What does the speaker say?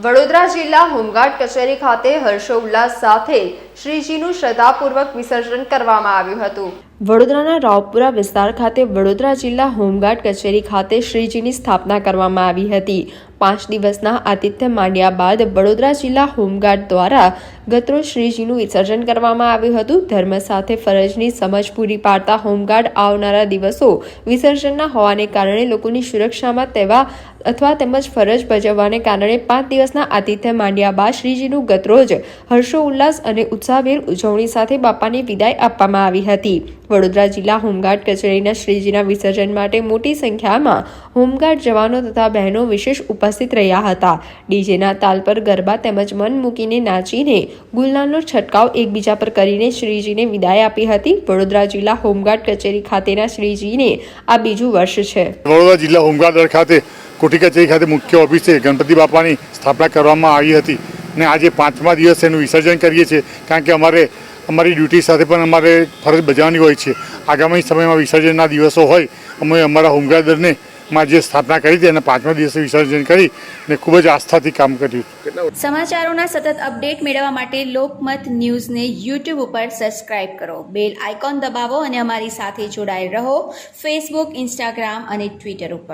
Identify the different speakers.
Speaker 1: વડોદરા જિલ્લા હોમગાર્ડ કચેરી ખાતે હર્ષોલ્લાસ સાથે શ્રીજીનું શ્રદ્ધાપૂર્વક વિસર્જન કરવામાં આવ્યું હતું. વડોદરાના રાવપુરા વિસ્તાર ખાતે વડોદરા જિલ્લા હોમગાર્ડ કચેરી ખાતે શ્રીજીની સ્થાપના કરવામાં આવી હતી. પાંચ દિવસના આતિથ્ય માંડ્યા બાદ વડોદરા જિલ્લા હોમગાર્ડ દ્વારા ગતરોજ શ્રીજીનું વિસર્જન કરવામાં આવ્યું હતું. ધર્મ સાથે ફરજની સમજ પૂરી પાડતા હોમગાર્ડ આવનારા દિવસો વિસર્જનના હોવાને કારણે લોકોની સુરક્ષામાં તેવા અથવા તેમજ ફરજ ભજવવાને કારણે પાંચ દિવસના આતિથ્ય માંડ્યા બાદ શ્રીજીનું ગતરોજ હર્ષો ઉલ્લાસ અને ઉત્સાહભેર ઉજવણી સાથે બાપાને વિદાય આપવામાં આવી હતી. વડોદરા જિલ્લા હોમગાર્ડ કચેરીના શ્રીજીના વિસર્જન માટે મોટી સંખ્યામાં હોમગાર્ડ જવાનો તથા બહેનો વિશેષ ઉપસ્થિત રહ્યા હતા. ડીજેના તાલ પર ગરબા તેમજ મન મૂકીને નાચીને ગુલનાનો છંટકાવ એકબીજા પર કરીને શ્રીજીને વિદાય આપી હતી. વડોદરા જિલ્લા હોમગાર્ડ કચેરી ખાતેના શ્રીજીને આ બીજું વર્ષ છે.
Speaker 2: વડોદરા જિલ્લા હોમગાર્ડ ખાતે, કોઠી કચેરી ખાતે મુખ્ય ઓફિસે ગણપતિ બાપાની સ્થાપના કરવામાં આવી હતી. અને આજે પાંચમા દિવસે એનું વિસર્જન કરીએ છીએ, કારણ કે અમારે અમારી ડ્યુટી સાથે પણ અમારે ફરજ બજાવવાની હોય છે. આગામી સમયમાં વિસર્જનના દિવસો હોય, અમે અમારા હોમગાર્ડરને માં જે સ્થાપના કરી હતી અને પાંચમા દિવસે વિસર્જન કરી ને ખૂબ જ આસ્થાથી કામ કર્યું.
Speaker 3: સમાચારોના સતત અપડેટ મેળવવા માટે લોકમત ન્યૂઝને યુટ્યુબ ઉપર સબસ્ક્રાઇબ કરો. બેલ આઇકોન દબાવો અને અમારી સાથે જોડાયેલ રહો. ફેસબુક ઇન્સ્ટાગ્રામ અને ટ્વિટર ઉપર.